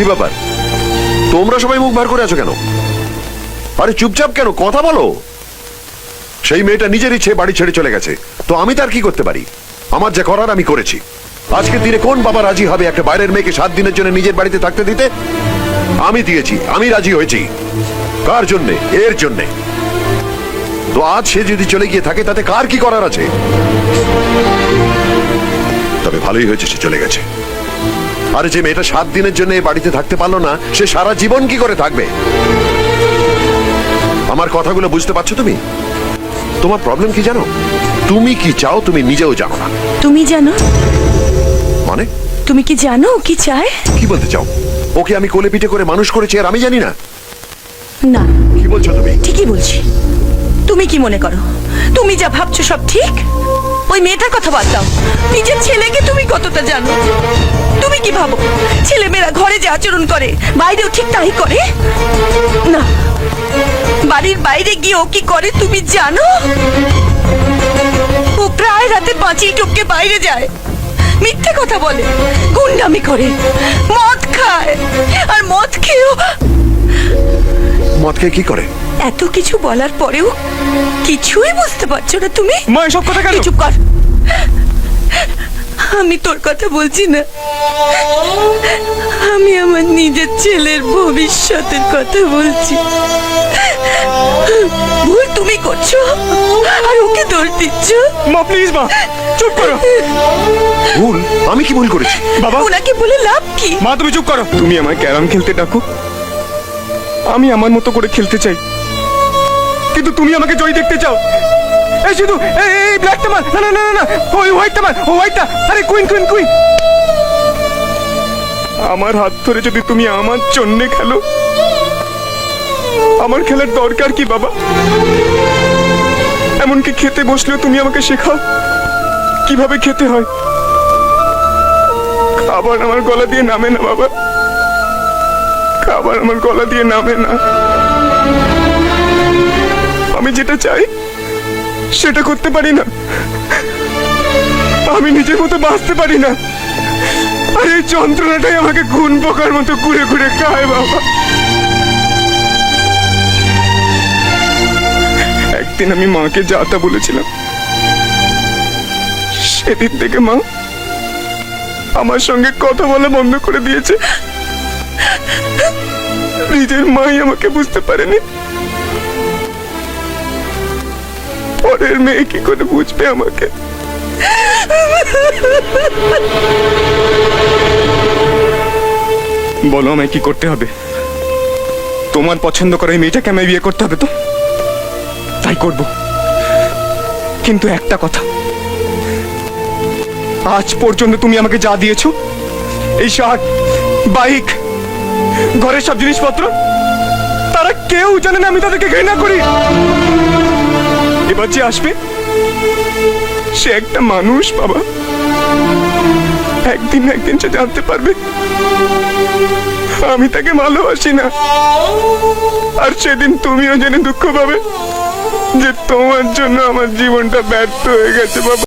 কি ব্যাপার? তোমরা সবাই মুখ ভার করে আছো কেন? আরে চুপচাপ কেন? কথা বলো। সেই মেয়েটা নিজের ইচ্ছে বাড়ি ছেড়ে চলে গেছে। তো আমি তার কি করতে পারি? আমার যা করার আমি করেছি। আজকে দিনে কোন বাবা রাজি হবে একটা বাইরের মেয়েকে সাত দিনের জন্য নিজের বাড়িতে থাকতে দিতে? আমি দিয়েছি, আমি রাজি হয়েছি। কার জন্যে? এর জন্যে। তো আজ সে যদি চলে গিয়ে থাকে, তাতে কার কি করার আছে? তবে ভালোই হয়েছে সে চলে গেছে। আরে যে মেয়েটা সাত দিনের জন্য এই বাড়িতে থাকতে পারল না সে সারা জীবন কি করে থাকবে? আমার কথাগুলো বুঝতে পারছ তুমি? তোমার প্রবলেম কি জানো? তুমি কি চাও তুমি নিজেও জানো না। তুমি জানো? মানে? তুমি কি জানো কি চায়? কি বলতে চাও? ওকে আমি কোলে পিঠে করে মানুষ করেছি আর আমি জানি না। না। কি বলছো তুমি? ঠিকই বলছি। তুমি কি মনে করো? তুমি যা ভাবছ সব ঠিক? ওই মেয়েটার কথা বাদ দাও। নিজের ছেলেকে তুমি কতটা জানো? তুমি কি ভাবো? ছেলেমেয়েরা ঘরে যে আচরণ করে, বাইরেও ঠিক তাই করে? না। বাড়ির বাইরে গিয়ে ও কি করে তুমি জানো? ও প্রায় রাতে পাঁচিল টপকে বাইরে যায়। মিথ্যে কথা বলে, গুন্ডামি করে, মদ খায়, আর মদ খেয়েও মদ খেয়ে কি করে? এত কিছু বলার পরেও কিছুই বুঝতে পারছ না তুমি? মা এসব কথা কেন? চুপ কর। আমি তোর কথা বলছি না। আমি আমার নিজের ছেলের ভবিষ্যতের কথা বলছি। ভুল তুমি করছ আর ওকে দোষ দিচ্ছ। মা প্লিজ মা চুপ করো। ভুল আমি কি ভুল করেছি? বাবা। ওনাকে বলে লাভ কি? মা তুমি চুপ করো। তুমি আমায় ক্যারাম খেলতে ডাকো? আমি আমার মতো করে খেলতে চাই। কিন্তু তুমি আমাকে জয় দেখতে চাও। এই শুধু এই ব্ল্যাকটা মার না না না না ওই হোয়াইটটা মার ও হোয়াইটটা আরে কুইন কুইন কুইন আমার হাত ধরে যদি তুমি আমার জন্য খেলো, আমার খেলার দরকার কি বাবা? এমনকি খেতে বসলেও তুমি আমাকে শেখাও কীভাবে খেতে হয়। খাবার আমার গলা দিয়ে নামে না বাবা। খাবার আমার গলা দিয়ে নামে না। আমি যেটা চাই, সেটা করতে পারি না। আমি নিজের মতো বাঁচতে পারি না। আর এই যন্ত্রণাটাই আমাকে খুন পোকার মতো ঘুরে ঘুরে খায়, বাবা। একদিন আমি মাকে যা তা বলেছিলাম, সেদিন থেকে মা আমার সঙ্গে কথা বলা বন্ধ করে দিয়েছে। নিজের মাই আমাকে বুঝতে পারেনি। পরের মেয়ে কি করে বুঝবে আমাকে বলো আমায় কি করতে হবে? তোমার পছন্দ করে এই মেয়েটাকে আমায় বিয়ে করতে হবে তো? তাই করব। কিন্তু একটা কথা। আজ পর্যন্ত তুমি আমাকে যা দিয়েছ, এই শার্ট, বাইক, ঘরের সব জিনিসপত্র, তারা কেউ জানে না আমি তাদেরকে ঘৃণা করি। এবার যে আসবে, সে একটা মানুষ, বাবা। একদিন না একদিন সে জানতে পারবে। আমি তাকে ভালোবাসি না। আর সেদিন তুমিও জেনে দুঃখ পাবে যে তোমার জন্য আমার জীবনটা ব্যর্থ হয়ে গেছে, বাবা।